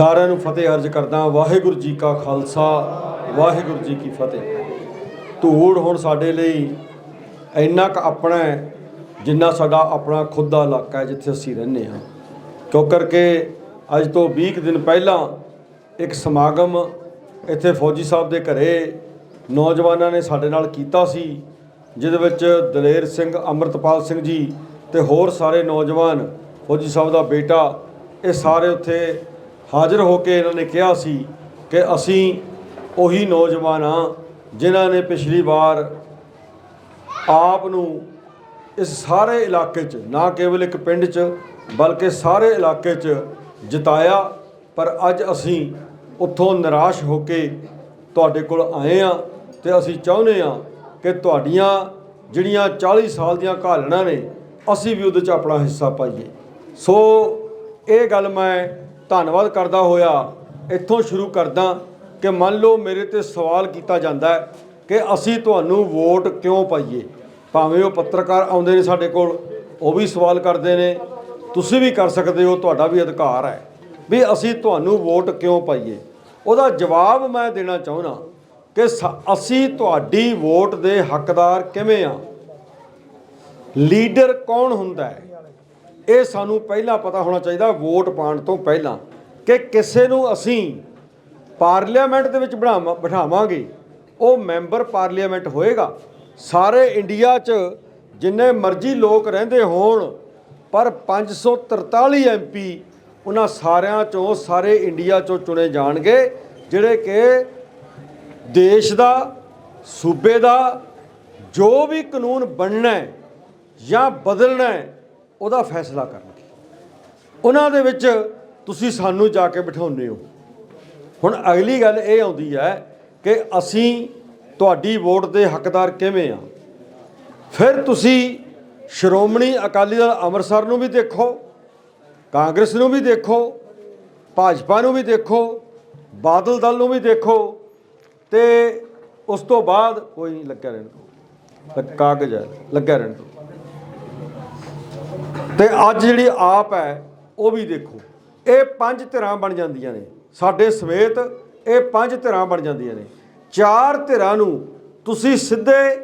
ਸਾਰਿਆਂ ਨੂੰ ਫਤਿਹ ਅਰਜ ਕਰਦਾ ਵਾਹਿਗੁਰੂ ਜੀ ਕਾ ਖਾਲਸਾ, ਵਾਹਿਗੁਰੂ ਜੀ ਕੀ ਫਤਿਹ। ਧੂੜ ਹੁਣ ਸਾਡੇ ਲਈ ਇੰਨਾ ਕੁ ਆਪਣਾ ਹੈ ਜਿੰਨਾ ਸਾਡਾ ਆਪਣਾ ਖੁਦ ਦਾ ਇਲਾਕਾ ਹੈ ਜਿੱਥੇ ਅਸੀਂ ਰਹਿੰਦੇ ਹਾਂ। ਕਿਉਂ ਕਰਕੇ ਅੱਜ ਤੋਂ 20 ਕੁ ਦਿਨ ਪਹਿਲਾਂ ਇੱਕ ਸਮਾਗਮ ਇੱਥੇ ਫੌਜੀ ਸਾਹਿਬ ਦੇ ਘਰੇ ਨੌਜਵਾਨਾਂ ਨੇ ਸਾਡੇ ਨਾਲ ਕੀਤਾ ਸੀ, ਜਿਹਦੇ ਵਿੱਚ ਦਲੇਰ ਸਿੰਘ, ਅਮਰਤਪਾਲ ਸਿੰਘ ਜੀ ਤੇ ਹੋਰ ਸਾਰੇ ਨੌਜਵਾਨ ਫੌਜੀ ਸਾਹਿਬ ਦਾ ਬੇਟਾ, ਇਹ ਸਾਰੇ ਉੱਥੇ ਹਾਜ਼ਰ ਹੋ ਕੇ ਇਹਨਾਂ ਨੇ ਕਿਹਾ ਸੀ ਕਿ ਅਸੀਂ ਉਹੀ ਨੌਜਵਾਨ ਹਾਂ ਜਿਨ੍ਹਾਂ ਨੇ ਪਿਛਲੀ ਵਾਰ ਆਪ ਨੂੰ ਇਸ ਸਾਰੇ ਇਲਾਕੇ 'ਚ, ਨਾ ਕੇਵਲ ਇੱਕ ਪਿੰਡ 'ਚ, ਬਲਕਿ ਸਾਰੇ ਇਲਾਕੇ 'ਚ ਜਿਤਾਇਆ, ਪਰ ਅੱਜ ਅਸੀਂ ਉੱਥੋਂ ਨਿਰਾਸ਼ ਹੋ ਕੇ ਤੁਹਾਡੇ ਕੋਲ ਆਏ ਆ ਤੇ ਅਸੀਂ ਚਾਹੁੰਦੇ ਆ ਕਿ ਤੁਹਾਡੀਆਂ ਜਿਹੜੀਆਂ 40 ਸਾਲ ਦੀਆਂ ਘਾਲਣਾ ਨੇ, ਅਸੀਂ ਵੀ ਉਹਦੇ 'ਚ ਆਪਣਾ ਹਿੱਸਾ ਪਾਈਏ। ਸੋ ਇਹ ਗੱਲ ਮੈਂ ਧੰਨਵਾਦ ਕਰਦਾ ਹੋਇਆ, ਇੱਥੋਂ ਸ਼ੁਰੂ ਕਰਦਾ ਕਿ ਮੰਨ ਲਓ ਮੇਰੇ ਤੇ ਸਵਾਲ ਕੀਤਾ ਜਾਂਦਾ ਹੈ ਕਿ ਅਸੀਂ ਤੁਹਾਨੂੰ ਵੋਟ ਕਿਉਂ ਪਾਈਏ? ਭਾਵੇਂ ਉਹ ਪੱਤਰਕਾਰ ਆਉਂਦੇ ਨੇ ਸਾਡੇ ਕੋਲ, ਉਹ ਵੀ ਸਵਾਲ ਕਰਦੇ ਨੇ, ਤੁਸੀਂ ਵੀ ਕਰ ਸਕਦੇ ਹੋ, ਤੁਹਾਡਾ ਵੀ ਅਧਿਕਾਰ ਹੈ ਵੀ ਅਸੀਂ ਤੁਹਾਨੂੰ ਵੋਟ ਕਿਉਂ ਪਾਈਏ? ਉਹਦਾ ਜਵਾਬ ਮੈਂ ਦੇਣਾ ਚਾਹੁੰਦਾ ਕਿ ਸ- ਅਸੀਂ ਤੁਹਾਡੀ ਵੋਟ ਦੇ ਹੱਕਦਾਰ ਕਿਵੇਂ ਆ ਲੀਡਰ ਕੌਣ ਹੁੰਦਾ ਹੈ? ਇਹ ਸਾਨੂੰ ਪਹਿਲਾਂ ਪਤਾ ਹੋਣਾ ਚਾਹੀਦਾ, ਵੋਟ ਪਾਉਣ ਤੋਂ ਪਹਿਲਾਂ। ਕਿ ਕਿਸੇ ਨੂੰ ਅਸੀਂ ਪਾਰਲੀਮੈਂਟ ਦੇ ਵਿੱਚ ਬਣਾਵਾਂ, ਬਿਠਾਵਾਂਗੇ, ਉਹ ਮੈਂਬਰ ਪਾਰਲੀਮੈਂਟ ਹੋਏਗਾ। ਸਾਰੇ ਇੰਡੀਆ 'ਚ ਜਿੰਨੇ ਮਰਜ਼ੀ ਲੋਕ ਰਹਿੰਦੇ ਹੋਣ, ਪਰ 543 ਐਮਪੀ ਉਹਨਾਂ ਸਾਰਿਆਂ ਚੋਂ, ਸਾਰੇ ਇੰਡੀਆ ਚੋਂ ਚੁਣੇ ਜਾਣਗੇ, ਜਿਹੜੇ ਕਿ ਦੇਸ਼ ਦਾ, ਸੂਬੇ ਦਾ ਜੋ ਵੀ ਕਾਨੂੰਨ ਬਣਨਾ ਹੈ ਜਾਂ ਬਦਲਣਾ ਹੈ, ਉਹਦਾ ਫੈਸਲਾ ਕਰਨਗੇ। ਉਹਨਾਂ ਦੇ ਵਿੱਚ ਤੁਸੀਂ ਸਾਨੂੰ ਜਾ ਕੇ ਬਿਠਾਉਂਦੇ ਹੋ। ਹੁਣ ਅਗਲੀ ਗੱਲ ਇਹ ਆਉਂਦੀ ਹੈ ਕਿ ਅਸੀਂ ਤੁਹਾਡੀ ਵੋਟ ਦੇ ਹੱਕਦਾਰ ਕਿਵੇਂ ਆ? ਫਿਰ ਤੁਸੀਂ ਸ਼੍ਰੋਮਣੀ ਅਕਾਲੀ ਦਲ ਅੰਮ੍ਰਿਤਸਰ ਨੂੰ ਵੀ ਦੇਖੋ, ਕਾਂਗਰਸ ਨੂੰ ਵੀ ਦੇਖੋ, ਭਾਜਪਾ ਨੂੰ ਵੀ ਦੇਖੋ, ਬਾਦਲ ਦਲ ਨੂੰ ਵੀ ਦੇਖੋ ਤੇ ਉਸ ਤੋਂ ਬਾਅਦ ਕੋਈ ਨਹੀਂ ਲੱਗਿਆ ਰਹਿਣ ਦੋ ਕਾਗਜ਼ ਹੈ, ਲੱਗਿਆ ਰਹਿਣ ਦੋ ਤੇ ਅੱਜ ਜਿਹੜੀ ਆਪ ਹੈ, ਉਹ ਵੀ ਦੇਖੋ। ਇਹ ਪੰਜ ਧਿਰਾਂ ਬਣ ਜਾਂਦੀਆਂ ਨੇ। ਸਾਡੇ ਸਮੇਤ ਇਹ ਪੰਜ ਧਿਰਾਂ ਬਣ ਜਾਂਦੀਆਂ ਨੇ। ਚਾਰ ਧਿਰਾਂ ਨੂੰ ਤੁਸੀਂ ਸਿੱਧੇ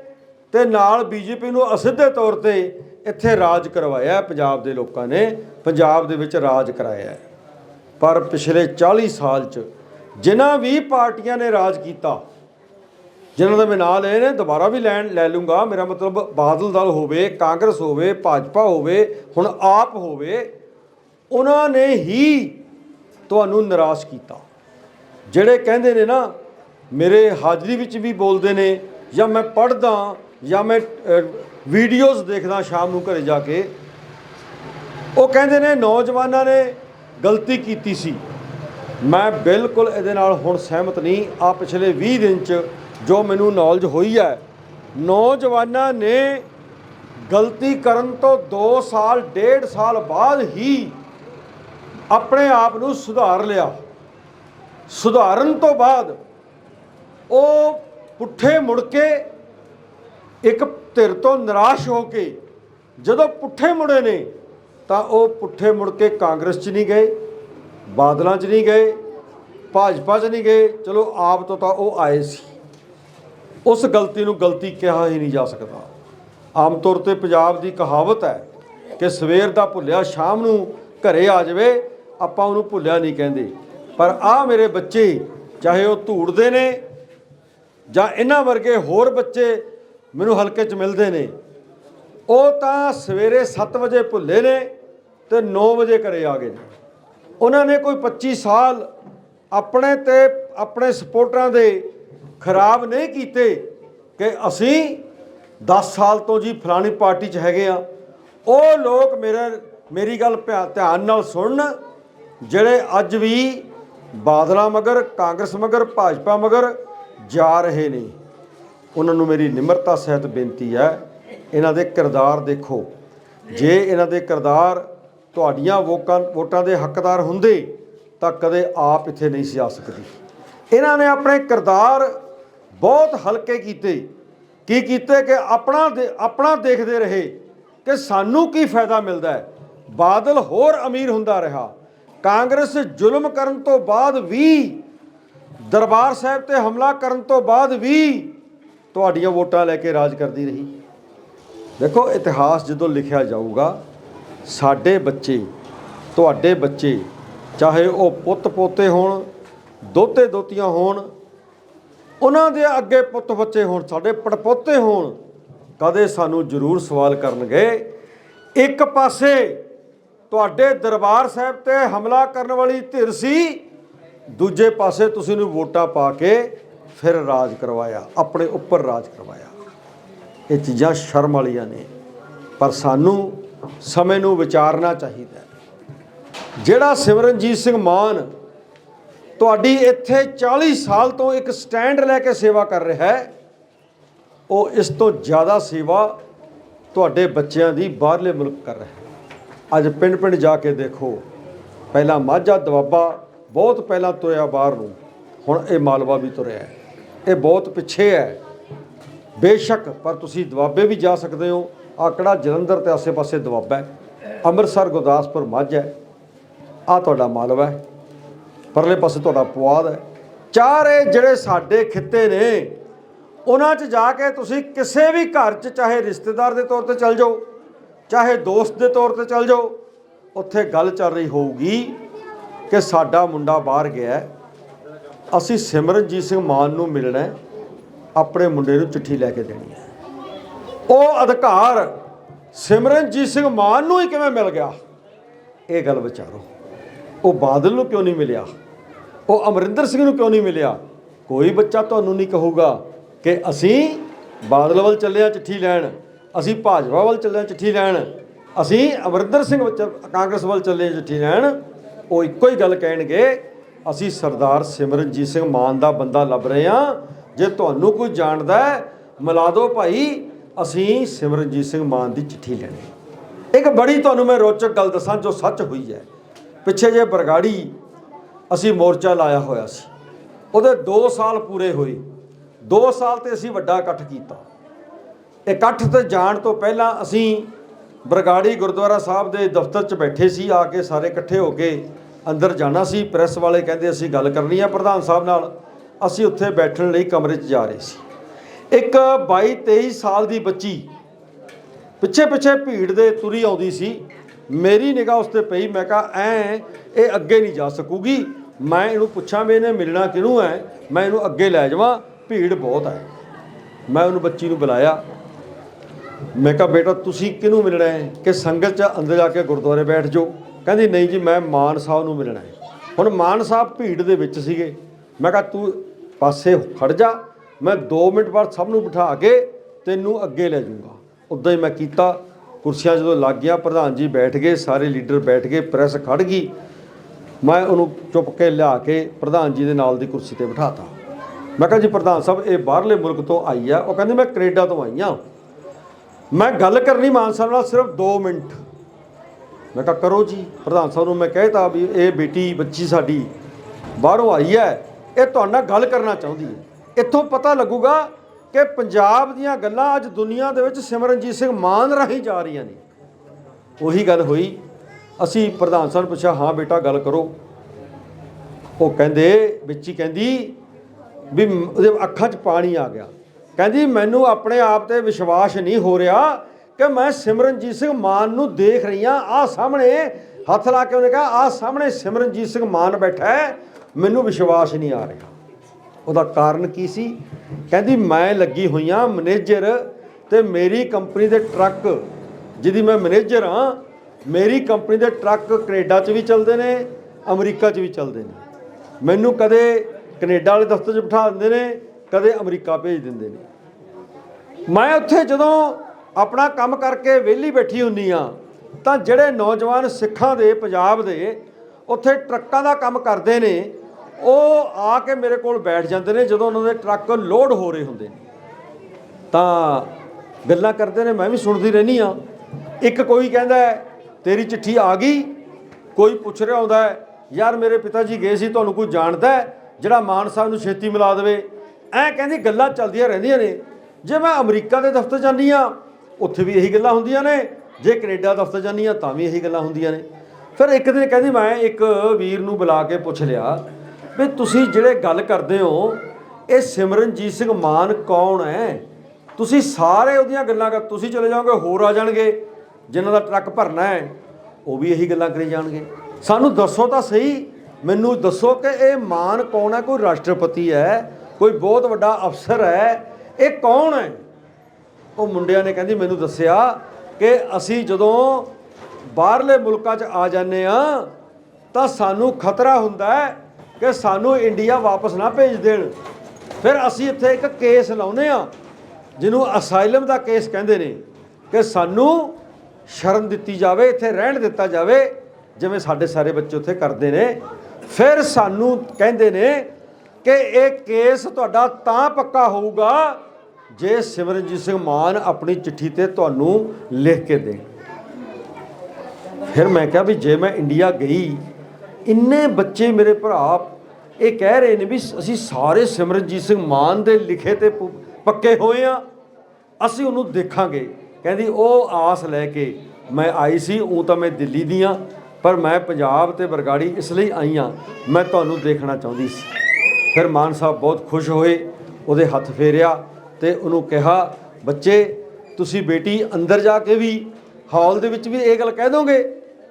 ਤੇ ਨਾਲ ਬੀਜੇਪੀ ਨੂੰ ਅਸਿੱਧੇ ਤੌਰ ਤੇ ਇੱਥੇ ਰਾਜ ਕਰਵਾਇਆ ਪੰਜਾਬ ਦੇ ਲੋਕਾਂ ਨੇ। ਪੰਜਾਬ ਦੇ ਵਿੱਚ ਰਾਜ ਕਰਾਇਆ ਪਰ ਪਿਛਲੇ 40 ਸਾਲ ਚ ਜਿਨ੍ਹਾਂ ਵੀ ਪਾਰਟੀਆਂ ਨੇ ਰਾਜ ਕੀਤਾ, ਜਿਨ੍ਹਾਂ ਦਾ ਮੈਂ ਨਾਂ ਲਏ ਨੇ ਦੁਬਾਰਾ ਵੀ ਲੈਣ ਲੈ ਲੂੰਗਾ। ਮੇਰਾ ਮਤਲਬ ਬਾਦਲ ਦਲ ਹੋਵੇ, ਕਾਂਗਰਸ ਹੋਵੇ, ਭਾਜਪਾ ਹੋਵੇ, ਹੁਣ ਆਪ ਹੋਵੇ ਉਹਨਾਂ ਨੇ ਹੀ ਤੁਹਾਨੂੰ ਨਿਰਾਸ਼ ਕੀਤਾ। ਜਿਹੜੇ ਕਹਿੰਦੇ ਨੇ ਨਾ, ਮੇਰੇ ਹਾਜ਼ਰੀ ਵਿੱਚ ਵੀ ਬੋਲਦੇ ਨੇ, ਜਾਂ ਮੈਂ ਪੜ੍ਹਦਾ, ਜਾਂ ਮੈਂ ਵੀਡੀਓਜ਼ ਦੇਖਦਾ ਸ਼ਾਮ ਨੂੰ ਘਰੇ ਜਾ ਕੇ, ਉਹ ਕਹਿੰਦੇ ਨੇ ਨੌਜਵਾਨਾਂ ਨੇ ਗਲਤੀ ਕੀਤੀ ਸੀ। ਮੈਂ ਬਿਲਕੁਲ ਇਹਦੇ ਨਾਲ ਹੁਣ ਸਹਿਮਤ ਨਹੀਂ। ਆ ਪਿਛਲੇ 20 ਦਿਨ ਚ ਜੋ ਮੈਨੂੰ ਨੌਲੇਜ ਹੋਈ ਹੈ, ਨੌਜਵਾਨਾਂ ਨੇ ਗਲਤੀ ਕਰਨ ਤੋਂ 2 ਸਾਲ 1.5 ਸਾਲ ਬਾਅਦ ਹੀ ਆਪਣੇ ਆਪ ਨੂੰ ਸੁਧਾਰ ਲਿਆ। ਸੁਧਾਰਨ ਤੋਂ ਬਾਅਦ ਉਹ ਪੁੱਠੇ ਮੁੜ ਕੇ ਇੱਕ ਧਿਰ ਤੋਂ ਨਿਰਾਸ਼ ਹੋ ਕੇ ਜਦੋਂ ਪੁੱਠੇ ਮੁੜੇ ਨੇ ਤਾਂ ਉਹ ਪੁੱਠੇ ਮੁੜ ਕੇ ਕਾਂਗਰਸ 'ਚ ਨਹੀਂ ਗਏ, ਬਾਦਲਾਂ 'ਚ ਨਹੀਂ ਗਏ, ਭਾਜਪਾ 'ਚ ਨਹੀਂ ਗਏ। ਚਲੋ, ਆਪ ਤੋਂ ਤਾਂ ਉਹ ਆਏ ਸੀ। ਉਸ ਗਲਤੀ ਨੂੰ ਗਲਤੀ ਕਿਹਾ ਹੀ ਨਹੀਂ ਜਾ ਸਕਦਾ। ਆਮ ਤੌਰ ਤੇ ਪੰਜਾਬ ਦੀ ਕਹਾਵਤ ਹੈ ਕਿ ਸਵੇਰ ਦਾ ਭੁੱਲਿਆ ਸ਼ਾਮ ਨੂੰ ਘਰੇ ਆ ਜਾਵੇ ਆਪਾਂ ਉਹਨੂੰ ਭੁੱਲਿਆ ਨਹੀਂ ਕਹਿੰਦੇ। ਪਰ ਆ ਮੇਰੇ ਬੱਚੇ, ਚਾਹੇ ਉਹ ਧੂੜਦੇ ਨੇ ਜਾਂ ਇਹਨਾਂ ਵਰਗੇ ਹੋਰ ਬੱਚੇ ਮੈਨੂੰ ਹਲਕੇ 'ਚ ਮਿਲਦੇ ਨੇ, ਉਹ ਤਾਂ ਸਵੇਰੇ 7 ਵਜੇ ਭੁੱਲੇ ਨੇ ਤੇ 9 ਵਜੇ ਘਰੇ ਆ ਗਏ ਨੇ। ਉਹਨਾਂ ਨੇ ਕੋਈ 25 ਸਾਲ ਆਪਣੇ ਤੇ, ਆਪਣੇ ਸਪੋਰਟਰਾਂ ਦੇ ਖਰਾਬ ਨਹੀਂ ਕੀਤੇ ਕਿ ਅਸੀਂ 10 ਸਾਲ ਤੋਂ ਜੀ ਫਲਾਣੀ ਪਾਰਟੀ 'ਚ ਹੈਗੇ ਆ। ਉਹ ਲੋਕ ਮੇਰਾ, ਮੇਰੀ ਗੱਲ ਭਿਆ- ਧਿਆਨ ਨਾਲ ਸੁਣਨ ਜਿਹੜੇ ਅੱਜ ਵੀ ਬਾਦਲਾਂ ਮਗਰ, ਕਾਂਗਰਸ ਮਗਰ, ਭਾਜਪਾ ਮਗਰ ਜਾ ਰਹੇ ਨੇ। ਉਹਨਾਂ ਨੂੰ ਮੇਰੀ ਨਿਮਰਤਾ ਸਹਿਤ ਬੇਨਤੀ ਹੈ, ਇਹਨਾਂ ਦੇ ਕਿਰਦਾਰ ਦੇਖੋ। ਜੇ ਇਹਨਾਂ ਦੇ ਕਿਰਦਾਰ ਤੁਹਾਡੀਆਂ ਵੋਕਾਂ, ਵੋਟਾਂ ਦੇ ਹੱਕਦਾਰ ਹੁੰਦੇ, ਤਾਂ ਕਦੇ ਆਪ ਇੱਥੇ ਨਹੀਂ ਸੀ ਆ ਸਕਦੀ। ਇਹਨਾਂ ਨੇ ਆਪਣੇ ਕਿਰਦਾਰ ਬਹੁਤ ਹਲਕੇ ਕੀਤੇ। ਕੀ ਕੀਤੇ? ਕਿ ਆਪਣਾ ਦੇ- ਆਪਣਾ ਦੇਖਦੇ ਰਹੇ ਕਿ ਸਾਨੂੰ ਕੀ ਫਾਇਦਾ ਮਿਲਦਾ ਹੈ। ਬਾਦਲ ਹੋਰ ਅਮੀਰ ਹੁੰਦਾ ਰਿਹਾ। ਕਾਂਗਰਸ ਜ਼ੁਲਮ ਕਰਨ ਤੋਂ ਬਾਅਦ ਵੀ, ਦਰਬਾਰ ਸਾਹਿਬ ਤੇ ਹਮਲਾ ਕਰਨ ਤੋਂ ਬਾਅਦ ਵੀ ਤੁਹਾਡੀਆਂ ਵੋਟਾਂ ਲੈ ਕੇ ਰਾਜ ਕਰਦੀ ਰਹੀ। ਦੇਖੋ, ਇਤਿਹਾਸ ਜਦੋਂ ਲਿਖਿਆ ਜਾਊਗਾ, ਸਾਡੇ ਬੱਚੇ, ਤੁਹਾਡੇ ਬੱਚੇ, ਚਾਹੇ ਉਹ ਪੁੱਤ ਪੋਤੇ ਹੋਣ ਦੋਤੇ ਦੋਤੀਆਂ ਹੋਣ, ਉਹਨਾਂ ਦੇ ਅੱਗੇ ਪੁੱਤ ਬੱਚੇ ਹੋਣ, ਸਾਡੇ ਪੜਪੋਤੇ ਹੋਣ, ਕਦੇ ਸਾਨੂੰ ਜ਼ਰੂਰ ਸਵਾਲ ਕਰਨਗੇ, ਇੱਕ ਪਾਸੇ ਤੁਹਾਡੇ ਦਰਬਾਰ ਸਾਹਿਬ ਤੇ ਹਮਲਾ ਕਰਨ ਵਾਲੀ ਧਿਰ ਸੀ। ਦੂਜੇ ਪਾਸੇ ਤੁਸੀਂ ਨੂੰ ਵੋਟਾਂ ਪਾ ਕੇ ਫਿਰ ਰਾਜ ਕਰਵਾਇਆ, ਆਪਣੇ ਉੱਪਰ ਰਾਜ ਕਰਵਾਇਆ। ਇਹ ਚੀਜ਼ਾਂ ਸ਼ਰਮ ਵਾਲੀਆਂ ਨੇ, ਪਰ ਸਾਨੂੰ ਸਮੇਂ ਨੂੰ ਵਿਚਾਰਨਾ ਚਾਹੀਦਾ ਜਿਹੜਾ ਸਿਮਰਨਜੀਤ ਸਿੰਘ ਮਾਨ ਤੁਹਾਡੀ ਇੱਥੇ 40 ਸਾਲ ਤੋਂ ਇੱਕ ਸਟੈਂਡ ਲੈ ਕੇ ਸੇਵਾ ਕਰ ਰਿਹਾ ਹੈ, ਉਹ ਇਸ ਤੋਂ ਜ਼ਿਆਦਾ ਸੇਵਾ ਤੁਹਾਡੇ ਬੱਚਿਆਂ ਦੀ ਬਾਹਰਲੇ ਮੁਲਕ ਕਰ ਰਿਹਾ ਹੈ। ਅੱਜ ਪਿੰਡ ਪਿੰਡ ਜਾ ਕੇ ਦੇਖੋ। ਪਹਿਲਾਂ ਮਾਝਾ ਦਵਾਬਾ ਬਹੁਤ ਪਹਿਲਾਂ ਤੁਰਿਆ ਬਾਹਰ ਨੂੰ। ਹੁਣ ਇਹ ਮਾਲਵਾ ਵੀ ਤੁਰਿਆ ਇਹ ਬਹੁਤ ਪਿੱਛੇ ਹੈ। ਬੇਸ਼ੱਕ, ਪਰ ਤੁਸੀਂ ਦੁਆਬੇ ਵੀ ਜਾ ਸਕਦੇ ਹੋ। ਆਕੜਾ ਜਲੰਧਰ ਤੇ ਆਸੇ-ਪਾਸੇ ਦੁਆਬਾ ਹੈ। ਅੰਮ੍ਰਿਤਸਰ, ਗੁਰਦਾਸਪੁਰ, ਮਾਝਾ ਹੈ। ਆ ਤੁਹਾਡਾ ਮਾਲਵਾ ਹੈ। ਪਰਲੇ ਪਾਸੇ ਤੁਹਾਡਾ ਪੁਆਧ ਹੈ। ਚਾਰੇ ਜਿਹੜੇ ਸਾਡੇ ਖਿੱਤੇ ਨੇ, ਉਹਨਾਂ 'ਚ ਜਾ ਕੇ ਤੁਸੀਂ ਕਿਸੇ ਵੀ ਘਰ 'ਚ, ਚਾਹੇ ਰਿਸ਼ਤੇਦਾਰ ਦੇ ਤੌਰ ਤੇ ਚੱਲ ਜਾਓ ਚਾਹੇ ਦੋਸਤ ਦੇ ਤੌਰ ਤੇ ਚੱਲ ਜਾਓ, ਉੱਥੇ ਗੱਲ ਚੱਲ ਰਹੀ ਹੋਊਗੀ ਕਿ ਸਾਡਾ ਮੁੰਡਾ ਬਾਹਰ ਗਿਆ ਅਸੀਂ ਸਿਮਰਨਜੀਤ ਸਿੰਘ ਮਾਨ ਨੂੰ ਮਿਲਣਾ ਆਪਣੇ ਮੁੰਡੇ ਨੂੰ ਚਿੱਠੀ ਲੈ ਕੇ ਦੇਣੀ ਹੈ। ਉਹ ਅਧਿਕਾਰ ਸਿਮਰਨਜੀਤ ਸਿੰਘ ਮਾਨ ਨੂੰ ਹੀ ਕਿਵੇਂ ਮਿਲ ਗਿਆ? ਇਹ ਗੱਲ ਵਿਚਾਰੋ। ਉਹ ਬਾਦਲ ਨੂੰ ਕਿਉਂ ਨਹੀਂ ਮਿਲਿਆ? ਉਹ ਅਮਰਿੰਦਰ ਸਿੰਘ ਨੂੰ ਕਿਉਂ ਨਹੀਂ ਮਿਲਿਆ? ਕੋਈ ਬੱਚਾ ਤੁਹਾਨੂੰ ਨਹੀਂ ਕਹੂਗਾ ਕਿ ਅਸੀਂ ਬਾਦਲ ਵੱਲ ਚੱਲਿਆ ਚਿੱਠੀ ਲੈਣ। ਅਸੀਂ ਭਾਜਪਾ ਵੱਲ ਚੱਲੇ ਚਿੱਠੀ ਲੈਣ। ਅਸੀਂ ਅਮਰਿੰਦਰ ਸਿੰਘ ਵਿੱਚ ਕਾਂਗਰਸ ਵੱਲ ਚੱਲੇ ਚਿੱਠੀ ਲੈਣ। ਉਹ ਇੱਕੋ ਹੀ ਗੱਲ ਕਹਿਣਗੇ, ਅਸੀਂ ਸਰਦਾਰ ਸਿਮਰਨਜੀਤ ਸਿੰਘ ਮਾਨ ਦਾ ਬੰਦਾ ਲੱਭ ਰਹੇ ਹਾਂ। ਜੇ ਤੁਹਾਨੂੰ ਕੋਈ ਜਾਣਦਾ ਹੈ, ਮਿਲਾ ਦਿਓ ਭਾਈ, ਅਸੀਂ ਸਿਮਰਨਜੀਤ ਸਿੰਘ ਮਾਨ ਦੀ ਚਿੱਠੀ ਲੈਣੀ ਇੱਕ ਬੜੀ ਤੁਹਾਨੂੰ ਮੈਂ ਰੋਚਕ ਗੱਲ ਦੱਸਾਂ ਜੋ ਸੱਚ ਹੋਈ ਹੈ। ਪਿੱਛੇ ਜੇ ਬਰਗਾੜੀ ਅਸੀਂ ਮੋਰਚਾ ਲਾਇਆ ਹੋਇਆ ਸੀ। ਉਹਦੇ 2 ਸਾਲ ਪੂਰੇ ਹੋਏ। 2 ਸਾਲ ਤੇ ਅਸੀਂ ਵੱਡਾ ਇਕੱਠ ਕੀਤਾ। ਇਕੱਠ ਤੇ ਜਾਣ ਤੋਂ ਪਹਿਲਾਂ ਅਸੀਂ ਬਰਗਾੜੀ ਗੁਰਦੁਆਰਾ ਸਾਹਿਬ ਦੇ ਦਫ਼ਤਰ 'ਚ ਬੈਠੇ ਸੀ, ਆ ਕੇ ਸਾਰੇ ਇਕੱਠੇ ਹੋ ਕੇ ਅੰਦਰ ਜਾਣਾ ਸੀ। ਪ੍ਰੈਸ ਵਾਲੇ ਕਹਿੰਦੇ, ਅਸੀਂ ਗੱਲ ਕਰਨੀ ਆ ਪ੍ਰਧਾਨ ਸਾਹਿਬ ਨਾਲ। ਅਸੀਂ ਉੱਥੇ ਬੈਠਣ ਲਈ ਕਮਰੇ 'ਚ ਜਾ ਰਹੇ ਸੀ। ਇੱਕ 22 23 ਸਾਲ ਦੀ ਬੱਚੀ ਪਿੱਛੇ ਪਿੱਛੇ ਭੀੜ ਦੇ ਤੁਰੀ ਆਉਂਦੀ ਸੀ। ਮੇਰੀ ਨਿਗਾਹ ਉਸ ਤੇ ਪਈ, ਮੈਂ ਕਿਹਾ, ਐ, ਇਹ ਅੱਗੇ ਨਹੀਂ ਜਾ ਸਕੂਗੀ। ਮੈਂ ਇਹਨੂੰ ਪੁੱਛਾਂ ਵੀ ਇਹਨੇ ਮਿਲਣਾ ਕਿਹਨੂੰ ਹੈ ਮੈਂ ਇਹਨੂੰ ਅੱਗੇ ਲੈ ਜਾਵਾਂ। ਭੀੜ ਬਹੁਤ ਹੈ ਮੈਂ ਉਹਨੂੰ ਬੱਚੀ ਨੂੰ ਬੁਲਾਇਆ। ਮੈਂ ਕਿਹਾ, ਬੇਟਾ, ਤੁਸੀਂ ਕਿਹਨੂੰ ਮਿਲਣਾ ਹੈ? ਕਿ ਸੰਗਤ ਚ ਅੰਦਰ ਜਾ ਕੇ ਗੁਰਦੁਆਰੇ ਬੈਠ ਜਾਓ? ਕਹਿੰਦੀ, ਨਹੀਂ ਜੀ, ਮੈਂ ਮਾਨ ਸਾਹਿਬ ਨੂੰ ਮਿਲਣਾ ਹੈ। ਹੁਣ ਮਾਨ ਸਾਹਿਬ ਭੀੜ ਦੇ ਵਿੱਚ ਸੀਗੇ। ਮੈਂ ਕਿਹਾ, ਤੂੰ ਪਾਸੇ ਖੜ ਜਾ, ਮੈਂ 2 ਮਿੰਟ ਬਾਅਦ ਸਭ ਨੂੰ ਬਿਠਾ ਕੇ ਤੈਨੂੰ ਅੱਗੇ ਲੈ ਜਾਊਂਗਾ। ਉਦਾਂ ਹੀ ਮੈਂ ਕੀਤਾ। ਕੁਰਸੀਆਂ ਜਦੋਂ ਲੱਗ ਗਿਆ, ਪ੍ਰਧਾਨ ਜੀ ਬੈਠ ਗਏ, ਸਾਰੇ ਲੀਡਰ ਬੈਠ ਗਏ, ਪ੍ਰੈਸ ਖੜ ਗਈ। ਮੈਂ ਉਹਨੂੰ ਚੁੱਪ ਕੇ ਲਿਆ ਕੇ ਪ੍ਰਧਾਨ ਜੀ ਦੇ ਨਾਲ ਦੀ ਕੁਰਸੀ ਤੇ ਬਿਠਾਤਾ। ਮੈਂ ਕਿਹਾ, ਜੀ, ਪ੍ਰਧਾਨ ਸਾਹਿਬ, ਇਹ ਬਾਹਰਲੇ ਮੁਲਕ ਤੋਂ ਆਈ ਆ। ਉਹ ਕਹਿੰਦੇ, ਮੈਂ ਕੈਨੇਡਾ ਤੋਂ ਆਈ ਆ। ਮੈਂ ਗੱਲ ਕਰਨੀ ਮਾਨ ਸਾਹਿਬ ਨਾਲ ਸਿਰਫ 2 ਮਿੰਟ। ਮੈਂ ਕਿਹਾ ਕਰੋ ਜੀ, ਪ੍ਰਧਾਨ ਸਾਹਿਬ ਨੂੰ ਮੈਂ ਕਹਿਤਾ ਵੀ ਇਹ ਬੇਟੀ, ਬੱਚੀ ਸਾਡੀ ਬਾਹਰੋਂ ਆਈ ਹੈ, ਇਹ ਤੁਹਾਡਾ ਗੱਲ ਕਰਨਾ ਚਾਹੁੰਦੀ ਹੈ। ਇੱਥੋਂ ਪਤਾ ਲੱਗੂਗਾ ਕਿ ਪੰਜਾਬ ਦੀਆਂ ਗੱਲਾਂ ਅੱਜ ਦੁਨੀਆ ਦੇ ਵਿੱਚ ਸਿਮਰਨਜੀਤ ਸਿੰਘ ਮਾਨ ਰਾਹੀਂ ਜਾ ਰਹੀਆਂ ਨੇ। ਉਹੀ ਗੱਲ ਹੋਈ। ਅਸੀਂ ਪ੍ਰਧਾਨ ਸਾਹਿਬ ਨੂੰ ਪੁੱਛਿਆ, ਹਾਂ ਬੇਟਾ, ਗੱਲ ਕਰੋ। ਉਹ ਕਹਿੰਦੇ, ਵਿੱਚ ਹੀ ਕਹਿੰਦੀ ਵੀ ਉਹਦੇ ਅੱਖਾਂ 'ਚ ਪਾਣੀ ਆ ਗਿਆ। ਕਹਿੰਦੀ, ਮੈਨੂੰ ਆਪਣੇ ਆਪ ਤੇ ਵਿਸ਼ਵਾਸ ਨਹੀਂ ਹੋ ਰਿਹਾ ਕਿ ਮੈਂ ਸਿਮਰਨਜੀਤ ਸਿੰਘ ਮਾਨ ਨੂੰ ਦੇਖ ਰਹੀ ਹਾਂ। ਆ ਸਾਹਮਣੇ ਹੱਥ ਲਾ ਕੇ ਉਹਨੇ ਕਿਹਾ ਆ ਸਾਹਮਣੇ ਸਿਮਰਨਜੀਤ ਸਿੰਘ ਮਾਨ ਬੈਠਾ ਹੈ। ਮੈਨੂੰ ਵਿਸ਼ਵਾਸ ਨਹੀਂ ਆ ਰਿਹਾ। ਉਹਦਾ ਕਾਰਨ ਕੀ ਸੀ? ਕਹਿੰਦੀ, ਮੈਂ ਲੱਗੀ ਹੋਈ ਹੋਈਆਂ ਮੈਨੇਜਰ ਤੇ ਮੇਰੀ ਕੰਪਨੀ ਦੇ ਟਰੱਕ, ਜਿਹਦੀ ਮੈਂ ਮੈਨੇਜਰ ਹਾਂ, ਮੇਰੀ ਕੰਪਨੀ ਦੇ ਟਰੱਕ ਕੈਨੇਡਾ 'ਚ ਵੀ ਚੱਲਦੇ ਨੇ, ਅਮਰੀਕਾ 'ਚ ਵੀ ਚੱਲਦੇ ਨੇ। ਮੈਨੂੰ ਕਦੇ ਕੈਨੇਡਾ ਵਾਲੇ ਦਫ਼ਤਰ 'ਚ ਬਿਠਾ ਦਿੰਦੇ ਨੇ ਕਦੇ ਅਮਰੀਕਾ ਭੇਜ ਦਿੰਦੇ ਨੇ। ਮੈਂ ਉੱਥੇ ਜਦੋਂ ਆਪਣਾ ਕੰਮ ਕਰਕੇ ਵਿਹਲੀ ਬੈਠੀ ਹੁੰਨੀ ਆ, ਤਾਂ ਜਿਹੜੇ ਨੌਜਵਾਨ ਸਿੱਖਾਂ ਦੇ, ਪੰਜਾਬ ਦੇ ਉੱਥੇ ਟਰੱਕਾਂ ਦਾ ਕੰਮ ਕਰਦੇ ਨੇ, ਉਹ ਆ ਕੇ ਮੇਰੇ ਕੋਲ ਬੈਠ ਜਾਂਦੇ ਨੇ ਜਦੋਂ ਉਹਨਾਂ ਦੇ ਟਰੱਕ ਲੋਡ ਹੋ ਰਹੇ ਹੁੰਦੇ ਨੇ। ਤਾਂ ਗੱਲਾਂ ਕਰਦੇ ਨੇ, ਮੈਂ ਵੀ ਸੁਣਦੀ ਰਹਿਨੀ ਆ। ਇੱਕ ਕੋਈ ਕਹਿੰਦਾ ਤੇਰੀ ਚਿੱਠੀ ਆ ਗਈ? ਕੋਈ ਪੁੱਛ ਰਿਹਾ ਹੁੰਦਾ ਯਾਰ ਮੇਰੇ ਪਿਤਾ ਜੀ ਗਏ ਸੀ, ਤੁਹਾਨੂੰ ਕੋਈ ਜਾਣਦਾ ਜਿਹੜਾ ਮਾਨ ਸਾਹਿਬ ਨੂੰ ਛੇਤੀ ਮਿਲਾ ਦੇਵੇ। ਐਂ ਕਹਿੰਦੀ ਗੱਲਾਂ ਚੱਲਦੀਆਂ ਰਹਿੰਦੀਆਂ ਨੇ। ਜੇ ਮੈਂ ਅਮਰੀਕਾ ਦੇ ਦਫ਼ਤਰ ਜਾਂਦੀ ਆ ਉੱਥੇ ਵੀ ਇਹੀ ਗੱਲਾਂ ਹੁੰਦੀਆਂ ਨੇ। ਜੇ ਕੈਨੇਡਾ ਦਫ਼ਤਰ ਜਾਂਦੀ ਆ ਤਾਂ ਵੀ ਇਹੀ ਗੱਲਾਂ ਹੁੰਦੀਆਂ ਨੇ। ਫਿਰ ਇੱਕ ਦਿਨ ਕਹਿੰਦੀ ਮੈਂ ਇੱਕ ਵੀਰ ਨੂੰ ਬੁਲਾ ਕੇ ਪੁੱਛ ਲਿਆ ਵੀ ਤੁਸੀਂ ਜਿਹੜੇ ਗੱਲ ਕਰਦੇ ਹੋ, ਇਹ ਸਿਮਰਨਜੀਤ ਸਿੰਘ ਮਾਨ ਕੌਣ ਹੈ? ਤੁਸੀਂ ਸਾਰੇ ਉਹਦੀਆਂ ਗੱਲਾਂ ਕਰ, ਤੁਸੀਂ ਚਲੇ ਜਾਓਗੇ, ਹੋਰ ਆ ਜਾਣਗੇ। ਜਿਨ੍ਹਾਂ ਦਾ ਟਰੱਕ ਭਰਨਾ ਹੈ, ਉਹ ਵੀ ਇਹੀ ਗੱਲਾਂ ਕਰੀ ਜਾਣਗੇ। ਸਾਨੂੰ ਦੱਸੋ ਤਾਂ ਸਹੀ, ਮੈਨੂੰ ਦੱਸੋ ਕਿ ਇਹ ਮਾਨ ਕੌਣ ਹੈ? ਕੋਈ ਰਾਸ਼ਟਰਪਤੀ ਹੈ? ਕੋਈ ਬਹੁਤ ਵੱਡਾ ਅਫਸਰ ਹੈ, ਇਹ ਕੌਣ ਹੈ? ਉਹ ਮੁੰਡਿਆਂ ਨੇ ਕਹਿੰਦੀ, ਮੈਨੂੰ ਦੱਸਿਆ ਕਿ ਅਸੀਂ ਜਦੋਂ ਬਾਹਰਲੇ ਮੁਲਕਾਂ 'ਚ ਆ ਜਾਂਦੇ ਆ ਤਾਂ ਸਾਨੂੰ ਖਤਰਾ ਹੁੰਦਾ ਹੈ ਕਿ ਸਾਨੂੰ ਇੰਡੀਆ ਵਾਪਸ ਨਾ ਭੇਜ ਦੇਣ। ਫਿਰ ਅਸੀਂ ਇੱਥੇ ਇੱਕ ਕੇਸ ਲਾਉਨੇ ਆ ਜਿਹਨੂੰ ਅਸਾਈਲਮ ਦਾ ਕੇਸ ਕਹਿੰਦੇ ਨੇ, ਕਿ ਸਾਨੂੰ ਸ਼ਰਨ ਦਿੱਤੀ ਜਾਵੇ, ਇੱਥੇ ਰਹਿਣ ਦਿੱਤਾ ਜਾਵੇ, ਜਿਵੇਂ ਸਾਡੇ ਸਾਰੇ ਬੱਚੇ ਉੱਥੇ ਕਰਦੇ ਨੇ। ਫਿਰ ਸਾਨੂੰ ਕਹਿੰਦੇ ਨੇ ਕਿ ਇਹ ਕੇਸ ਤੁਹਾਡਾ ਤਾਂ ਪੱਕਾ ਹੋਊਗਾ ਜੇ ਸਿਮਰਨਜੀਤ ਸਿੰਘ ਮਾਨ ਆਪਣੀ ਚਿੱਠੀ ਤੇ ਤੁਹਾਨੂੰ ਲਿਖ ਕੇ ਦੇਣ। ਫਿਰ ਮੈਂ ਕਿਹਾ ਵੀ ਜੇ ਮੈਂ ਇੰਡੀਆ ਗਈ, ਇੰਨੇ ਬੱਚੇ ਮੇਰੇ ਭਰਾ, ਇਹ ਕਹਿ ਰਹੇ ਨੇ ਵੀ ਅਸੀਂ ਸਾਰੇ ਸਿਮਰਨਜੀਤ ਸਿੰਘ ਮਾਨ ਦੇ ਲਿਖੇ ਤੇ ਪ- ਪੱਕੇ ਹੋਏ ਆ ਅਸੀਂ ਉਹਨੂੰ ਦੇਖਾਂਗੇ। ਕਹਿੰਦੀ ਉਹ ਆਸ ਲੈ ਕੇ ਮੈਂ ਆਈ ਸੀ ਉਹ ਤਾਂ ਮੈਂ ਦਿੱਲੀ ਦੀ ਆ ਪਰ ਮੈਂ ਪੰਜਾਬ ਤੇ ਬਰਗਾੜੀ ਇਸ ਲਈ ਆਈ ਆ ਮੈਂ ਤੁਹਾਨੂੰ ਦੇਖਣਾ ਚਾਹੁੰਦੀ ਸੀ। ਫਿਰ ਮਾਨ ਸਾਹਿਬ ਬਹੁਤ ਖੁਸ਼ ਹੋਏ ਉਹਦੇ ਹੱਥ ਫੇਰਿਆ ਤੇ ਉਹਨੂੰ ਕਿਹਾ ਬੱਚੇ ਤੁਸੀਂ ਬੇਟੀ ਅੰਦਰ ਜਾ ਕੇ ਵੀ ਹਾਲ ਦੇ ਵਿੱਚ ਵੀ ਇਹ ਗੱਲ ਕਹਿ ਦੋਗੇ?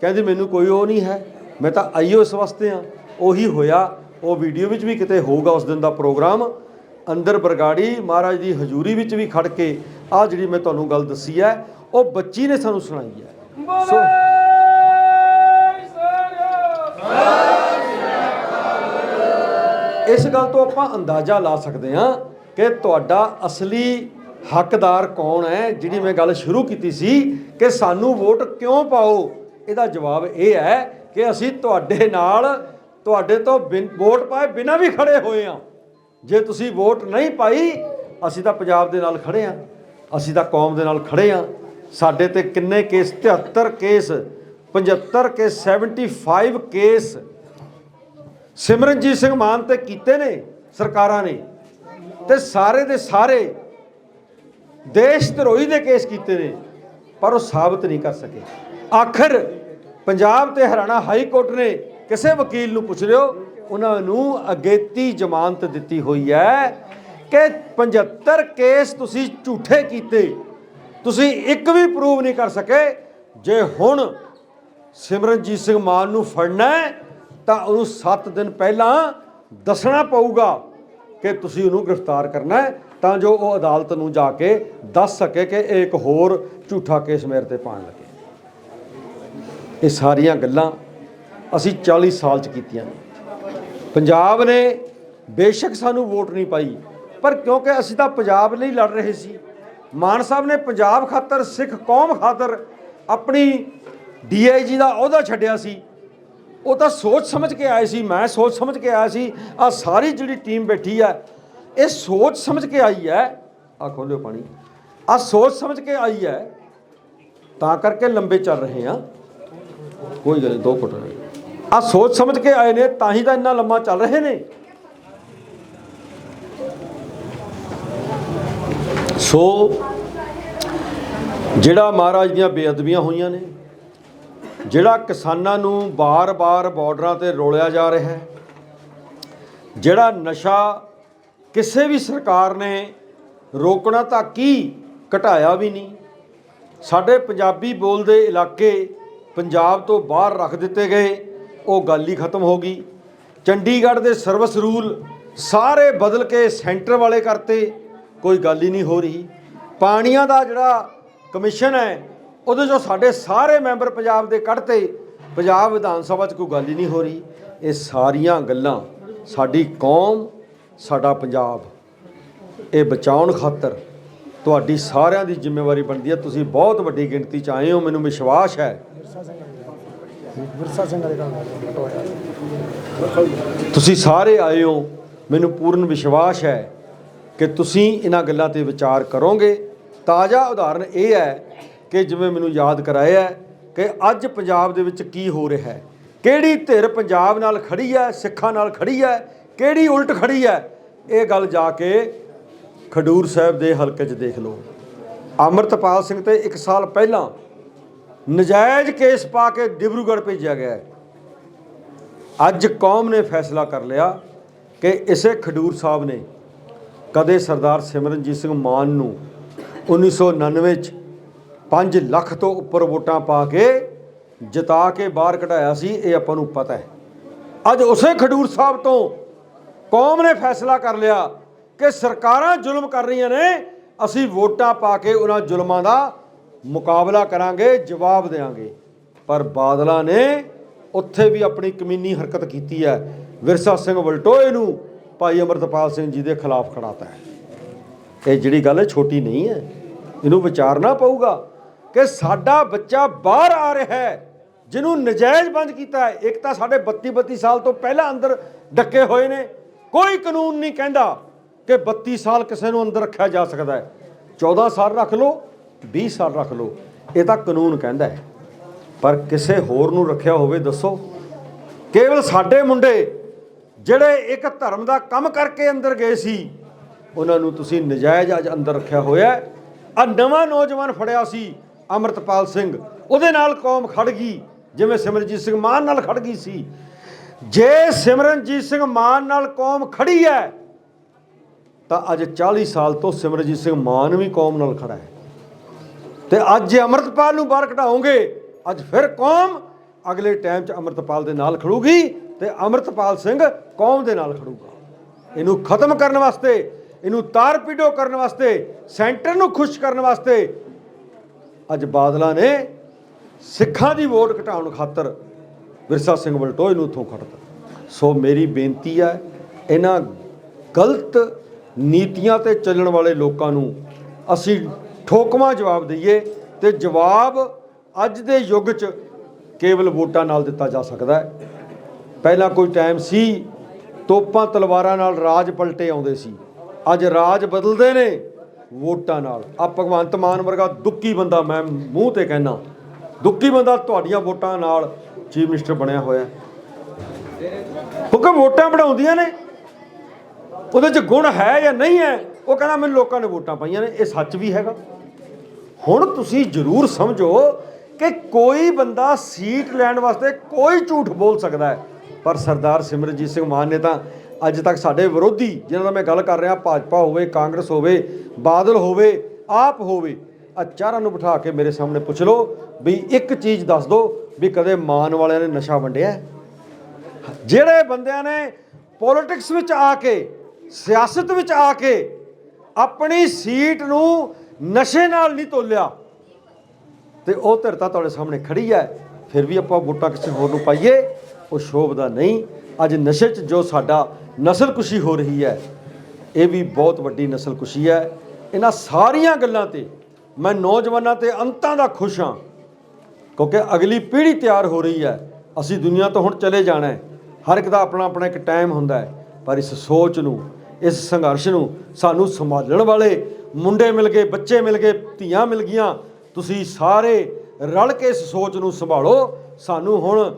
ਕਹਿੰਦੀ ਮੈਨੂੰ ਕੋਈ ਉਹ ਨਹੀਂ ਹੈ ਮੈਂ ਤਾਂ ਆਈਓ ਇਸ ਵਾਸਤੇ ਆ ਉਹੀ ਹੋਇਆ ਉਹ ਵੀਡੀਓ ਵਿੱਚ ਵੀ ਕਿਤੇ ਹੋਊਗਾ ਉਸ ਦਿਨ ਦਾ ਪ੍ਰੋਗਰਾਮ। ਅੰਦਰ ਬਰਗਾੜੀ ਮਹਾਰਾਜ ਦੀ ਹਜ਼ੂਰੀ ਵਿੱਚ ਵੀ ਖੜ ਕੇ ਆ ਜਿਹੜੀ ਮੈਂ ਤੁਹਾਨੂੰ ਗੱਲ ਦੱਸੀ ਹੈ ਉਹ ਬੱਚੀ ਨੇ ਸਾਨੂੰ ਸੁਣਾਈ ਹੈ। ਸੋ ਇਸ ਗੱਲ ਤੋਂ ਆਪਾਂ ਅੰਦਾਜ਼ਾ ਲਾ ਸਕਦੇ ਹਾਂ ਕਿ ਤੁਹਾਡਾ ਅਸਲੀ ਹੱਕਦਾਰ ਕੌਣ ਹੈ ਜਿਹੜੀ ਮੈਂ ਗੱਲ ਸ਼ੁਰੂ ਕੀਤੀ ਸੀ ਕਿ ਸਾਨੂੰ ਵੋਟ ਕਿਉਂ ਪਾਓ? ਇਹਦਾ ਜਵਾਬ ਇਹ ਹੈ ਕਿ ਅਸੀਂ ਤੁਹਾਡੇ ਨਾਲ, ਤੁਹਾਡੇ ਤੋਂ ਬਿਨ- ਵੋਟ ਪਾਏ ਬਿਨਾਂ ਵੀ ਖੜੇ ਹੋਏ ਆ ਜੇ ਤੁਸੀਂ ਵੋਟ ਨਹੀਂ ਪਾਈ, ਅਸੀਂ ਤਾਂ ਪੰਜਾਬ ਦੇ ਨਾਲ ਖੜੇ ਆ ਅਸੀਂ ਤਾਂ ਕੌਮ ਦੇ ਨਾਲ ਖੜੇ ਆ ਸਾਡੇ ਤੇ ਕਿੰਨੇ ਕੇਸ? 73 ਕੇਸ 75 ਕੇ 75 ਕੇਸ ਸਿਮਰਨਜੀਤ ਸਿੰਘ ਮਾਨ ਤੇ ਕੀਤੇ ਨੇ ਸਰਕਾਰਾਂ ਨੇ ਤੇ ਸਾਰੇ ਦੇ ਸਾਰੇ ਦੇਸ਼ ਧਰੋਹੀ ਦੇ ਕੇਸ ਕੀਤੇ ਨੇ, ਪਰ ਉਹ ਸਾਬਤ ਨਹੀਂ ਕਰ ਸਕੇ। ਆਖਰ ਪੰਜਾਬ ਤੇ ਹਰਿਆਣਾ ਹਾਈ ਕੋਰਟ ਨੇ ਕਿਸੇ ਵਕੀਲ ਨੂੰ ਪੁੱਛ ਲਿਓ, ਉਹਨਾਂ ਨੂੰ ਅਗੇਤੀ ਜ਼ਮਾਨਤ ਦਿੱਤੀ ਹੋਈ ਹੈ ਕਿ 75 ਕੇਸ ਤੁਸੀਂ ਝੂਠੇ ਕੀਤੇ, ਤੁਸੀਂ ਇੱਕ ਵੀ ਪ੍ਰੂਵ ਨਹੀਂ ਕਰ ਸਕੇ, ਜੇ ਹੁਣ ਸਿਮਰਨਜੀਤ ਸਿੰਘ ਮਾਨ ਨੂੰ ਫੜਨਾ ਹੈ ਤਾਂ ਉਹਨੂੰ 7 ਦਿਨ ਪਹਿਲਾਂ ਦੱਸਣਾ ਪਊਗਾ ਕਿ ਤੁਸੀਂ ਉਹਨੂੰ ਗ੍ਰਿਫਤਾਰ ਕਰਨਾ ਹੈ, ਤਾਂ ਜੋ ਉਹ ਅਦਾਲਤ ਨੂੰ ਜਾ ਕੇ ਦੱਸ ਸਕੇ ਕਿ ਇਹ ਇੱਕ ਹੋਰ ਝੂਠਾ ਕੇਸ ਮੇਰੇ ਤੇ ਪਾਣ ਲੱਗੇ। ਇਹ ਸਾਰੀਆਂ ਗੱਲਾਂ ਅਸੀਂ 40 ਸਾਲ ਚ ਕੀਤੀਆਂ ਨੇ। ਪੰਜਾਬ ਨੇ ਬੇਸ਼ੱਕ ਸਾਨੂੰ ਵੋਟ ਨਹੀਂ ਪਾਈ, ਪਰ ਕਿਉਂਕਿ ਅਸੀਂ ਤਾਂ ਪੰਜਾਬ ਲਈ ਲੜ ਰਹੇ ਸੀ, ਮਾਨ ਸਾਹਿਬ ਨੇ ਪੰਜਾਬ ਖਾਤਰ, ਸਿੱਖ ਕੌਮ ਖਾਤਰ ਆਪਣੀ ਡੀਆਈਜੀ ਦਾ ਅਹੁਦਾ ਛੱਡਿਆ ਸੀ। ਉਹ ਤਾਂ ਸੋਚ ਸਮਝ ਕੇ ਆਏ ਸੀ, ਮੈਂ ਸੋਚ ਸਮਝ ਕੇ ਆਇਆ ਸੀ ਆ ਸਾਰੀ ਜਿਹੜੀ ਟੀਮ ਬੈਠੀ ਆ, ਇਹ ਸੋਚ ਸਮਝ ਕੇ ਆਈ ਹੈ ਆ ਖੋਲਿਓ ਪਾਣੀ ਆ ਸੋਚ ਸਮਝ ਕੇ ਆਈ ਹੈ, ਤਾਂ ਕਰਕੇ ਲੰਬੇ ਚੱਲ ਰਹੇ ਆ ਕੋਈ ਗੱਲ ਨਹੀਂ, ਦੋ ਫੁੱਟ ਆ ਸੋਚ ਸਮਝ ਕੇ ਆਏ ਨੇ, ਤਾਂ ਹੀ ਤਾਂ ਇੰਨਾ ਲੰਮਾ ਚੱਲ ਰਹੇ ਨੇ। ਸੋ, ਜਿਹੜਾ ਮਹਾਰਾਜ ਦੀਆਂ ਬੇਅਦਬੀਆਂ ਹੋਈਆਂ ਨੇ ਜਿਹੜਾ ਕਿਸਾਨਾਂ ਨੂੰ ਬਾਰ-ਬਾਰ ਬਾਰਡਰਾਂ ਤੇ ਰੋਲਿਆ ਜਾ ਰਿਹਾ ਹੈ, ਜਿਹੜਾ ਨਸ਼ਾ ਕਿਸੇ ਵੀ ਸਰਕਾਰ ਨੇ ਰੋਕਣਾ ਤਾਂ ਕੀ ਘਟਾਇਆ ਵੀ ਨਹੀਂ, ਸਾਡੇ ਪੰਜਾਬੀ ਬੋਲਦੇ ਇਲਾਕੇ ਪੰਜਾਬ ਤੋਂ ਬਾਹਰ ਰੱਖ ਦਿੱਤੇ ਗਏ, ਉਹ ਗੱਲ ਹੀ ਖਤਮ ਹੋ ਗਈ। ਚੰਡੀਗੜ੍ਹ ਦੇ ਸਰਵਿਸ ਰੂਲ ਸਾਰੇ ਬਦਲ ਕੇ ਸੈਂਟਰ ਵਾਲੇ ਕਰਤੇ, ਕੋਈ ਗੱਲ ਹੀ ਨਹੀਂ ਹੋ ਰਹੀ। ਪਾਣੀਆਂ ਦਾ ਜਿਹੜਾ ਕਮਿਸ਼ਨ ਹੈ ਉਹਦੇ ਚੋਂ ਸਾਡੇ ਸਾਰੇ ਮੈਂਬਰ ਪੰਜਾਬ ਦੇ ਕੱਢਤੇ। ਪੰਜਾਬ ਵਿਧਾਨ ਸਭਾ 'ਚ ਕੋਈ ਗੱਲ ਹੀ ਨਹੀਂ ਹੋ ਰਹੀ। ਇਹ ਸਾਰੀਆਂ ਗੱਲਾਂ ਸਾਡੀ ਕੌਮ ਸਾਡਾ ਪੰਜਾਬ। ਇਹ ਬਚਾਉਣ ਖਾਤਰ ਤੁਹਾਡੀ ਸਾਰਿਆਂ ਦੀ ਜ਼ਿੰਮੇਵਾਰੀ ਬਣਦੀ ਹੈ। ਤੁਸੀਂ ਬਹੁਤ ਵੱਡੀ ਗਿਣਤੀ 'ਚ ਆਏ ਹੋ। ਮੈਨੂੰ ਵਿਸ਼ਵਾਸ ਹੈ। ਤੁਸੀਂ ਸਾਰੇ ਆਏ ਹੋ। ਮੈਨੂੰ ਪੂਰਨ ਵਿਸ਼ਵਾਸ ਹੈ ਕਿ ਤੁਸੀਂ ਇਹਨਾਂ ਗੱਲਾਂ ਤੇ ਵਿਚਾਰ ਕਰੋਗੇ। ਤਾਜ਼ਾ ਉਦਾਹਰਣ ਇਹ ਹੈ ਕਿ ਜਿਵੇਂ ਮੈਨੂੰ ਯਾਦ ਕਰਾਇਆ ਕਿ ਅੱਜ ਪੰਜਾਬ ਦੇ ਵਿੱਚ ਕੀ ਹੋ ਰਿਹਾ ਹੈ। ਕਿਹੜੀ ਧਿਰ ਪੰਜਾਬ ਨਾਲ ਖੜੀ ਹੈ, ਸਿੱਖਾਂ ਨਾਲ ਖੜੀ ਹੈ, ਕਿਹੜੀ ਉਲਟ ਖੜੀ ਹੈ, ਇਹ ਗੱਲ ਜਾ ਕੇ ਖਡੂਰ ਸਾਹਿਬ ਦੇ ਹਲਕੇ 'ਚ ਦੇਖ ਲਓ। ਅਮਰਤਪਾਲ ਸਿੰਘ ਤੇ 1 ਸਾਲ ਪਹਿਲਾਂ ਨਜਾਇਜ਼ ਕੇਸ ਪਾ ਕੇ ਡਿਬਰੂਗੜ੍ਹ ਭੇਜਿਆ ਗਿਆ ਅੱਜ ਕੌਮ ਨੇ ਫੈਸਲਾ ਕਰ ਲਿਆ ਕਿ ਇਸੇ ਖਡੂਰ ਸਾਹਿਬ ਨੇ ਕਦੇ ਸਰਦਾਰ ਸਿਮਰਨਜੀਤ ਸਿੰਘ ਮਾਨ ਨੂੰ 1999 ਚ 5 ਲੱਖ ਤੋਂ ਉੱਪਰ ਵੋਟਾਂ ਪਾ ਕੇ ਜਿਤਾ ਕੇ ਬਾਹਰ ਕਢਾਇਆ ਸੀ, ਇਹ ਆਪਾਂ ਨੂੰ ਪਤਾ ਹੈ। ਅੱਜ ਉਸੇ ਖਡੂਰ ਸਾਹਿਬ ਤੋਂ ਕੌਮ ਨੇ ਫੈਸਲਾ ਕਰ ਲਿਆ ਕਿ ਸਰਕਾਰਾਂ ਜ਼ੁਲਮ ਕਰ ਰਹੀਆਂ ਨੇ, ਅਸੀਂ ਵੋਟਾਂ ਪਾ ਕੇ ਉਹਨਾਂ ਜ਼ੁਲਮਾਂ ਦਾ ਮੁਕਾਬਲਾ ਕਰਾਂਗੇ, ਜਵਾਬ ਦੇਵਾਂਗੇ ਪਰ ਬਾਦਲਾਂ ਨੇ ਉੱਥੇ ਵੀ ਆਪਣੀ ਕਮੀਨੀ ਹਰਕਤ ਕੀਤੀ ਹੈ। ਵਿਰਸਾ ਸਿੰਘ ਵਲਟੋਏ ਨੂੰ ਭਾਈ ਅਮਰਤਪਾਲ ਸਿੰਘ ਜੀ ਦੇ ਖਿਲਾਫ ਖੜਾਤਾ ਹੈ। ਇਹ ਜਿਹੜੀ ਗੱਲ ਛੋਟੀ ਨਹੀਂ ਹੈ। ਇਹਨੂੰ ਵਿਚਾਰਨਾ ਪਊਗਾ। ਕਿ ਸਾਡਾ ਬੱਚਾ ਬਾਹਰ ਆ ਰਿਹਾ ਹੈ, ਜਿਹਨੂੰ ਨਜਾਇਜ਼ ਬੰਦ ਕੀਤਾ ਹੈ। ਇੱਕ ਤਾਂ ਸਾਡੇ 32 32 ਸਾਲ ਤੋਂ ਪਹਿਲਾਂ ਅੰਦਰ ਡੱਕੇ ਹੋਏ ਨੇ। ਕੋਈ ਕਾਨੂੰਨ ਨਹੀਂ ਕਹਿੰਦਾ ਕਿ 32 ਸਾਲ ਕਿਸੇ ਨੂੰ ਅੰਦਰ ਰੱਖਿਆ ਜਾ ਸਕਦਾ ਹੈ। 14 ਸਾਲ ਰੱਖ ਲਓ 20 ਸਾਲ ਰੱਖ ਲਓ, ਇਹ ਤਾਂ ਕਾਨੂੰਨ ਕਹਿੰਦਾ ਹੈ। ਪਰ ਕਿਸੇ ਹੋਰ ਨੂੰ ਰੱਖਿਆ ਹੋਵੇ, ਦੱਸੋ। ਕੇਵਲ ਸਾਡੇ ਮੁੰਡੇ ਜਿਹੜੇ ਇੱਕ ਧਰਮ ਦਾ ਕੰਮ ਕਰਕੇ ਅੰਦਰ ਗਏ ਸੀ, ਉਹਨਾਂ ਨੂੰ ਤੁਸੀਂ ਨਜਾਇਜ਼ ਅੱਜ ਅੰਦਰ ਰੱਖਿਆ ਹੋਇਆ ਆ ਨਵਾਂ ਨੌਜਵਾਨ ਫੜਿਆ ਸੀ ਅਮਰਤਪਾਲ ਸਿੰਘ। ਉਹਦੇ ਨਾਲ ਕੌਮ ਖੜ ਗਈ, ਜਿਵੇਂ ਸਿਮਰਜੀਤ ਸਿੰਘ ਮਾਨ ਨਾਲ ਖੜ ਗਈ ਸੀ। ਜੇ ਸਿਮਰਨਜੀਤ ਸਿੰਘ ਮਾਨ ਨਾਲ ਕੌਮ ਖੜੀ ਹੈ, ਤਾਂ ਅੱਜ 40 ਸਾਲ ਤੋਂ ਸਿਮਰਜੀਤ ਸਿੰਘ ਮਾਨ ਵੀ ਕੌਮ ਨਾਲ ਖੜਾ ਹੈ। ਤੇ ਅੱਜ ਜੇ ਅਮਰਤਪਾਲ ਨੂੰ ਬਾਹਰ ਕਢਾਓਗੇ, ਅੱਜ ਫਿਰ ਕੌਮ ਅਗਲੇ ਟਾਈਮ 'ਚ ਅਮਰਤਪਾਲ ਦੇ ਨਾਲ ਖੜੂਗੀ ਤੇ ਅਮਰਤਪਾਲ ਸਿੰਘ ਕੌਮ ਦੇ ਨਾਲ ਖੜੂਗਾ। ਇਹਨੂੰ ਖਤਮ ਕਰਨ ਵਾਸਤੇ, ਇਹਨੂੰ ਤਾਰ ਪੀਡੋ ਕਰਨ ਵਾਸਤੇ, ਸੈਂਟਰ ਨੂੰ ਖੁਸ਼ ਕਰਨ ਵਾਸਤੇ ਅੱਜ ਬਾਦਲਾਂ ਨੇ ਸਿੱਖਾਂ ਦੀ ਵੋਟ ਘਟਾਉਣ ਖਾਤਰ ਵਿਰਸਾ ਸਿੰਘ ਵਲਟੋਏ ਨੂੰ ਉੱਥੋਂ ਖੜਤਾ ਸੋ ਮੇਰੀ ਬੇਨਤੀ ਹੈ, ਇਹਨਾਂ ਗਲਤ ਨੀਤੀਆਂ ਤੇ ਚੱਲਣ ਵਾਲੇ ਲੋਕਾਂ ਨੂੰ ਅਸੀਂ ਠੋਕਵਾਂ ਜਵਾਬ ਦਈਏ ਤੇ ਜਵਾਬ ਅੱਜ ਦੇ ਯੁੱਗ 'ਚ ਕੇਵਲ ਵੋਟਾਂ ਨਾਲ ਦਿੱਤਾ ਜਾ ਸਕਦਾ ਹੈ। ਪਹਿਲਾਂ ਕੋਈ ਟਾਈਮ ਸੀ, ਤੋਪਾਂ ਤਲਵਾਰਾਂ ਨਾਲ ਰਾਜ ਪਲਟੇ ਆਉਂਦੇ ਸੀ। ਅੱਜ ਰਾਜ ਬਦਲਦੇ ਨੇ। ਵੋਟਾਂ ਨਾਲ। ਆ ਭਗਵੰਤ ਮਾਨ ਵਰਗਾ ਦੁੱਕੀ ਬੰਦਾ ਮੈਂ ਮੂੰਹ ਤੇ ਕਹਿਣਾ ਦੁੱਕੀ ਬੰਦਾ ਤੁਹਾਡੀਆਂ ਵੋਟਾਂ ਨਾਲ ਚੀਫ ਮਿਨਿਸਟਰ ਬਣਿਆ ਹੋਇਆ। ਹੁਕਮ ਵੋਟਾਂ ਬਣਾਉਂਦੀਆਂ ਨੇ। ਉਹਦੇ 'ਚ ਗੁਣ ਹੈ ਜਾਂ ਨਹੀਂ ਹੈ, ਉਹ ਕਹਿੰਦਾ ਮੈਨੂੰ ਲੋਕਾਂ ਨੇ ਵੋਟਾਂ ਪਾਈਆਂ ਨੇ। ਇਹ ਸੱਚ ਵੀ ਹੈਗਾ। ਹੁਣ ਤੁਸੀਂ ਜ਼ਰੂਰ ਸਮਝੋ ਕਿ ਕੋਈ ਬੰਦਾ ਸੀਟ ਲੈਣ ਵਾਸਤੇ ਕੋਈ ਝੂਠ ਬੋਲ ਸਕਦਾ ਹੈ। ਪਰ ਸਰਦਾਰ ਸਿਮਰਜੀਤ ਸਿੰਘ ਮਾਨ ਨੇ ਤਾਂ ਅੱਜ ਤੱਕ ਸਾਡੇ ਵਿਰੋਧੀ ਜਿਹਨਾਂ ਦਾ ਮੈਂ ਗੱਲ ਕਰ ਰਿਹਾ, ਭਾਜਪਾ ਹੋਵੇ, ਕਾਂਗਰਸ ਹੋਵੇ, ਬਾਦਲ ਹੋਵੇ, ਆਪ ਹੋਵੇ ਆ ਚਾਰਾਂ ਨੂੰ ਬਿਠਾ ਕੇ ਮੇਰੇ ਸਾਹਮਣੇ ਪੁੱਛ ਲਓ ਵੀ ਇੱਕ ਚੀਜ਼ ਦੱਸ ਦਿਓ ਵੀ ਕਦੇ ਮਾਨ ਵਾਲਿਆਂ ਨੇ ਨਸ਼ਾ ਵੰਡਿਆ ਜਿਹੜੇ ਬੰਦਿਆਂ ਨੇ ਪੋਲਿਟਿਕਸ ਵਿੱਚ ਆ ਕੇ, ਸਿਆਸਤ ਵਿੱਚ ਆ ਕੇ ਆਪਣੀ ਸੀਟ ਨੂੰ ਨਸ਼ੇ ਨਾਲ ਨਹੀਂ ਤੋਲਿਆ, ਤੇ ਉਹ ਧਿਰਤਾ ਤੁਹਾਡੇ ਸਾਹਮਣੇ ਖੜੀ ਹੈ, ਫਿਰ ਵੀ ਆਪਾਂ ਵੋਟਾਂ ਕਿਸੇ ਹੋਰ ਨੂੰ ਪਾਈਏ, ਉਹ ਸ਼ੋਭਦਾ ਨਹੀਂ। ਅੱਜ ਨਸ਼ੇ 'ਚ ਜੋ ਸਾਡਾ ਨਸਲਕੁਸ਼ੀ ਹੋ ਰਹੀ ਹੈ। ਇਹ ਵੀ ਬਹੁਤ ਵੱਡੀ ਨਸਲਕੁਸ਼ੀ ਹੈ। ਇਹਨਾਂ ਸਾਰੀਆਂ ਗੱਲਾਂ ਤੇ ਮੈਂ ਨੌਜਵਾਨਾਂ ਤੇ ਅੰਤਾਂ ਦਾ ਖੁਸ਼ ਹਾਂ, ਕਿਉਂਕਿ ਅਗਲੀ ਪੀੜ੍ਹੀ ਤਿਆਰ ਹੋ ਰਹੀ ਹੈ। ਅਸੀਂ ਦੁਨੀਆ ਤੋਂ ਹੁਣ ਚਲੇ ਜਾਣਾ ਹੈ। ਹਰ ਇੱਕ ਦਾ ਆਪਣਾ ਆਪਣਾ ਇੱਕ ਟਾਈਮ ਹੁੰਦਾ ਹੈ। ਪਰ ਇਸ ਸੋਚ ਨੂੰ, ਇਸ ਸੰਘਰਸ਼ ਨੂੰ ਸਾਨੂੰ ਸੰਭਾਲਣ ਵਾਲੇ ਮੁੰਡੇ ਮਿਲ ਗਏ, ਬੱਚੇ ਮਿਲ ਗਏ, ਧੀਆਂ ਮਿਲ ਗਈਆਂ, ਤੁਸੀਂ ਸਾਰੇ ਰਲ ਕੇ ਇਸ ਸੋਚ ਨੂੰ ਸੰਭਾਲੋ। ਸਾਨੂੰ ਹੁਣ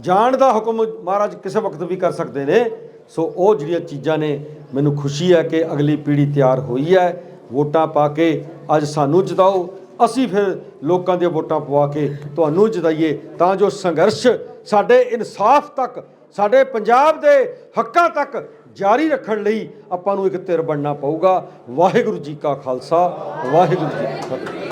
ਜਾਣ ਦਾ ਹੁਕਮ ਮਹਾਰਾਜ ਕਿਸੇ ਵਕਤ ਵੀ ਕਰ ਸਕਦੇ ਨੇ। ਸੋ ਉਹ ਜਿਹੜੀਆਂ ਚੀਜ਼ਾਂ ਨੇ, ਮੈਨੂੰ ਖੁਸ਼ੀ ਹੈ ਕਿ ਅਗਲੀ ਪੀੜ੍ਹੀ ਤਿਆਰ ਹੋਈ ਹੈ। ਵੋਟਾਂ ਪਾ ਕੇ ਅੱਜ ਸਾਨੂੰ ਜਿਤਾਓ। ਅਸੀਂ ਫਿਰ ਲੋਕਾਂ ਦੀਆਂ ਵੋਟਾਂ ਪਵਾ ਕੇ ਤੁਹਾਨੂੰ ਜਿਤਾਈਏ। ਤਾਂ ਜੋ ਸੰਘਰਸ਼ ਸਾਡੇ ਇਨਸਾਫ ਤੱਕ, ਸਾਡੇ ਪੰਜਾਬ ਦੇ ਹੱਕਾਂ ਤੱਕ ਜਾਰੀ ਰੱਖਣ ਲਈ ਆਪਾਂ ਨੂੰ ਇੱਕ ਧਿਰ ਬਣਨਾ ਪਊਗਾ। ਵਾਹਿਗੁਰੂ ਜੀ ਕਾ ਖਾਲਸਾ, ਵਾਹਿਗੁਰੂ ਜੀ ਕੀ ਫਤਿਹ।